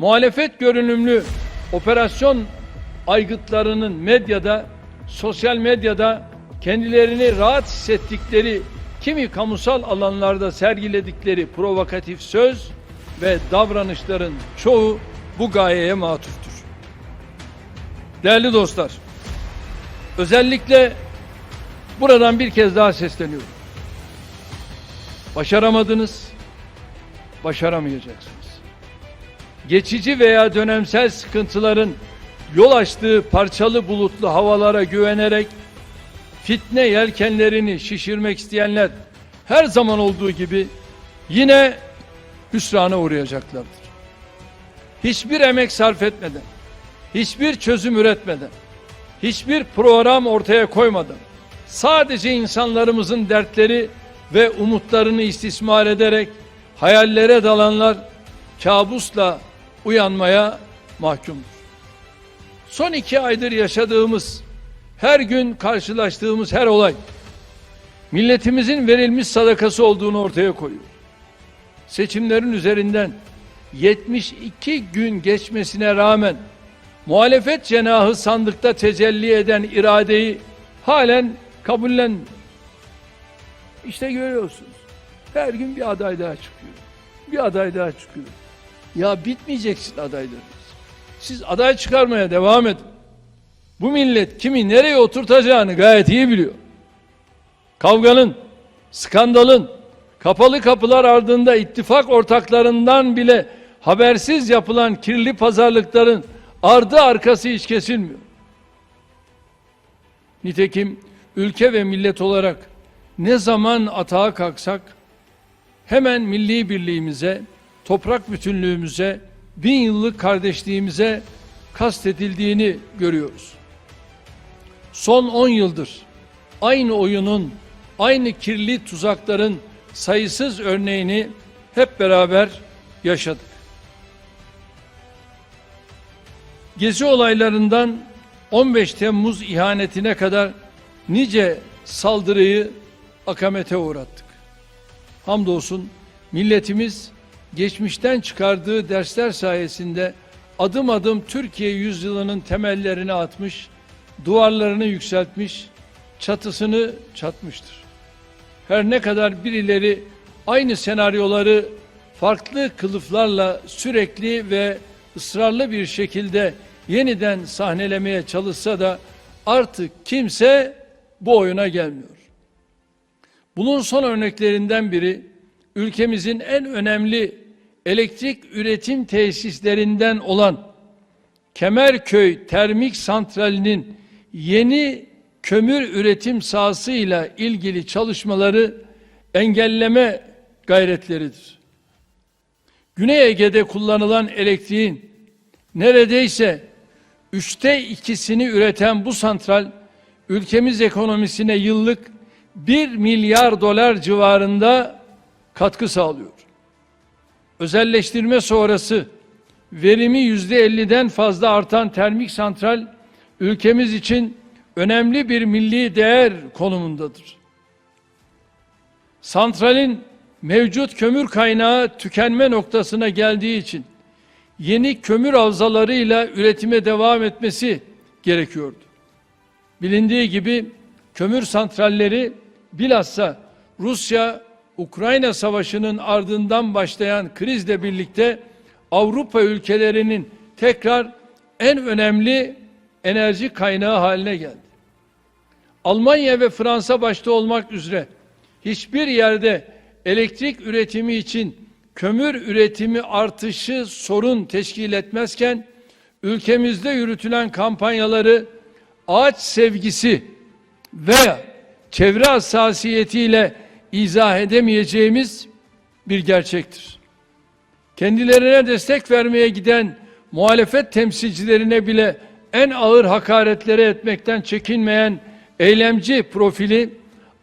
muhalefet görünümlü operasyon aygıtlarının medyada, sosyal medyada kendilerini rahat hissettikleri kimi kamusal alanlarda sergiledikleri provokatif söz ve davranışların çoğu bu gayeye matuftur. Değerli dostlar, özellikle buradan bir kez daha sesleniyorum. Başaramadınız, başaramayacaksınız. Geçici veya dönemsel sıkıntıların yol açtığı parçalı bulutlu havalara güvenerek fitne yelkenlerini şişirmek isteyenler her zaman olduğu gibi yine hüsrana uğrayacaklardır. Hiçbir emek sarf etmeden, hiçbir çözüm üretmeden, hiçbir program ortaya koymadan, sadece insanlarımızın dertleri ve umutlarını istismar ederek hayallere dalanlar kabusla uyanmaya mahkumdur. Son iki aydır yaşadığımız, her gün karşılaştığımız her olay, milletimizin verilmiş sadakası olduğunu ortaya koyuyor. Seçimlerin üzerinden 72 gün geçmesine rağmen muhalefet cenahı sandıkta tecelli eden iradeyi halen kabullenmiyor. İşte görüyorsunuz. Her gün bir aday daha çıkıyor. Bir aday daha çıkıyor. Ya bitmeyeceksin adaylarınız. Siz aday çıkarmaya devam edin. Bu millet kimi nereye oturtacağını gayet iyi biliyor. Kavganın, skandalın, kapalı kapılar ardında ittifak ortaklarından bile habersiz yapılan kirli pazarlıkların ardı arkası hiç kesilmiyor. Nitekim ülke ve millet olarak ne zaman atağa kalksak hemen milli birliğimize, toprak bütünlüğümüze, bin yıllık kardeşliğimize kastedildiğini görüyoruz. Son 10 yıldır aynı oyunun, aynı kirli tuzakların sayısız örneğini hep beraber yaşadık. Gezi olaylarından 15 Temmuz ihanetine kadar nice saldırıyı akamete uğrattık. Hamdolsun milletimiz geçmişten çıkardığı dersler sayesinde adım adım Türkiye yüzyılının temellerini atmış, duvarlarını yükseltmiş, çatısını çatmıştır. Her ne kadar birileri aynı senaryoları farklı kılıflarla sürekli ve ısrarlı bir şekilde yeniden sahnelemeye çalışsa da artık kimse bu oyuna gelmiyor. Bunun son örneklerinden biri ülkemizin en önemli elektrik üretim tesislerinden olan Kemerköy Termik Santrali'nin yeni kömür üretim sahasıyla ilgili çalışmaları engelleme gayretleridir. Güney Ege'de kullanılan elektriğin neredeyse üçte ikisini üreten bu santral ülkemiz ekonomisine yıllık 1 milyar dolar civarında katkı sağlıyor. Özelleştirme sonrası verimi yüzde 50'den fazla artan termik santral ülkemiz için önemli bir milli değer konumundadır. Santralin mevcut kömür kaynağı tükenme noktasına geldiği için yeni kömür havzalarıyla üretime devam etmesi gerekiyordu. Bilindiği gibi kömür santralleri bilhassa Rusya Ukrayna Savaşı'nın ardından başlayan krizle birlikte Avrupa ülkelerinin tekrar en önemli enerji kaynağı haline geldi. Almanya ve Fransa başta olmak üzere hiçbir yerde elektrik üretimi için kömür üretimi artışı sorun teşkil etmezken ülkemizde yürütülen kampanyaları ağaç sevgisi veya çevre hassasiyetiyle izah edemeyeceğimiz bir gerçektir. Kendilerine destek vermeye giden muhalefet temsilcilerine bile en ağır hakaretlere etmekten çekinmeyen eylemci profili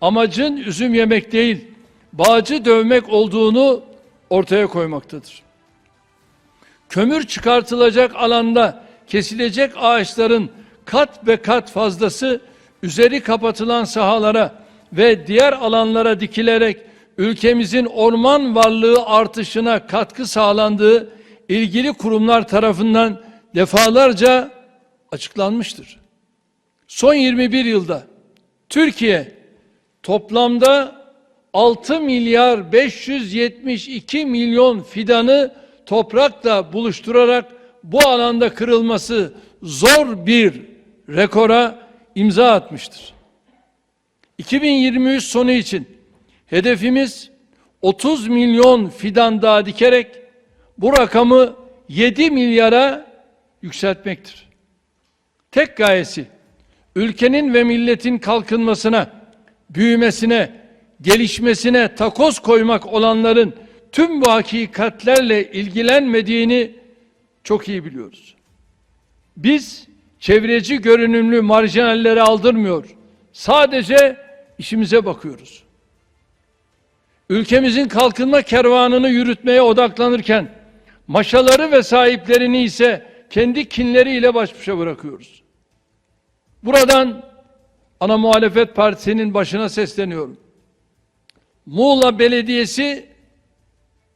amacın üzüm yemek değil, bağcı dövmek olduğunu ortaya koymaktadır. Kömür çıkartılacak alanda kesilecek ağaçların kat ve kat fazlası üzeri kapatılan sahalara ve diğer alanlara dikilerek ülkemizin orman varlığı artışına katkı sağlandığı ilgili kurumlar tarafından defalarca açıklanmıştır. Son 21 yılda Türkiye toplamda 6 milyar 572 milyon fidanı toprakla buluşturarak bu alanda kırılması zor bir rekora imza atmıştır. 2023 sonu için hedefimiz 30 milyon fidan daha dikerek bu rakamı 7 milyara yükseltmektir. Tek gayesi ülkenin ve milletin kalkınmasına, büyümesine, gelişmesine takoz koymak olanların tüm bu hakikatlerle ilgilenmediğini çok iyi biliyoruz. Biz çevreci görünümlü marjinalleri aldırmıyor. Sadece işimize bakıyoruz. Ülkemizin kalkınma kervanını yürütmeye odaklanırken maşaları ve sahiplerini ise kendi kinleriyle baş başa bırakıyoruz. Buradan ana muhalefet partisinin başına sesleniyorum. Muğla Belediyesi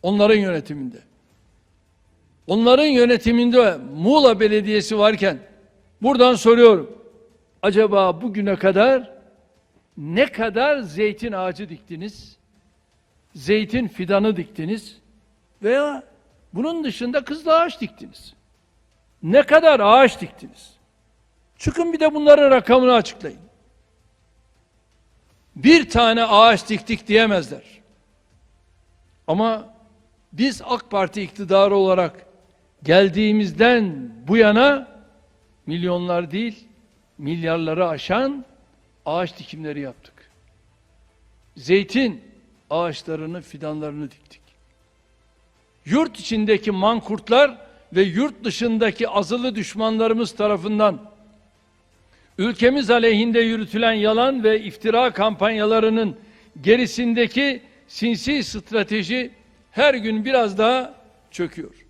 onların yönetiminde. Onların yönetiminde Muğla Belediyesi varken buradan soruyorum. Acaba bugüne kadar ne kadar zeytin ağacı diktiniz? Zeytin fidanı diktiniz? Veya bunun dışında kızıl ağaç diktiniz? Ne kadar ağaç diktiniz? Çıkın bir de bunların rakamını açıklayın. Bir tane ağaç diktik diyemezler. Ama biz AK Parti iktidarı olarak geldiğimizden bu yana milyonlar değil, milyarları aşan ağaç dikimleri yaptık. Zeytin ağaçlarını, fidanlarını diktik. Yurt içindeki mankurtlar ve yurt dışındaki azılı düşmanlarımız tarafından ülkemiz aleyhinde yürütülen yalan ve iftira kampanyalarının gerisindeki sinsi strateji her gün biraz daha çöküyor.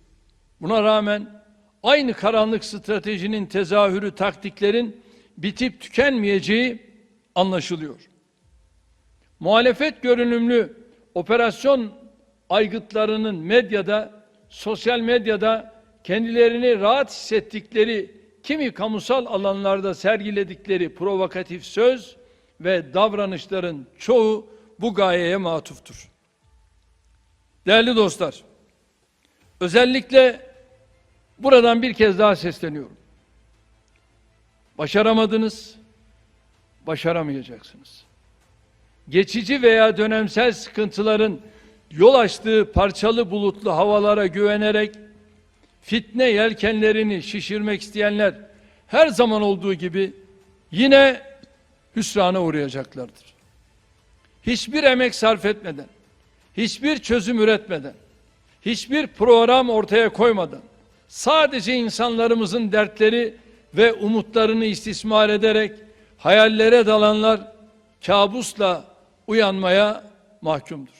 Buna rağmen aynı karanlık stratejinin tezahürü taktiklerin bitip tükenmeyeceği anlaşılıyor. Muhalefet görünümlü operasyon aygıtlarının medyada, sosyal medyada kendilerini rahat hissettikleri kimi kamusal alanlarda sergiledikleri provokatif söz ve davranışların çoğu bu gayeye matuftur. Değerli dostlar, özellikle buradan bir kez daha sesleniyorum. Başaramadınız, başaramayacaksınız. Geçici veya dönemsel sıkıntıların yol açtığı parçalı bulutlu havalara güvenerek fitne yelkenlerini şişirmek isteyenler her zaman olduğu gibi yine hüsrana uğrayacaklardır. Hiçbir emek sarf etmeden, hiçbir çözüm üretmeden, hiçbir program ortaya koymadan, sadece insanlarımızın dertleri ve umutlarını istismar ederek hayallere dalanlar kabusla uyanmaya mahkumdur.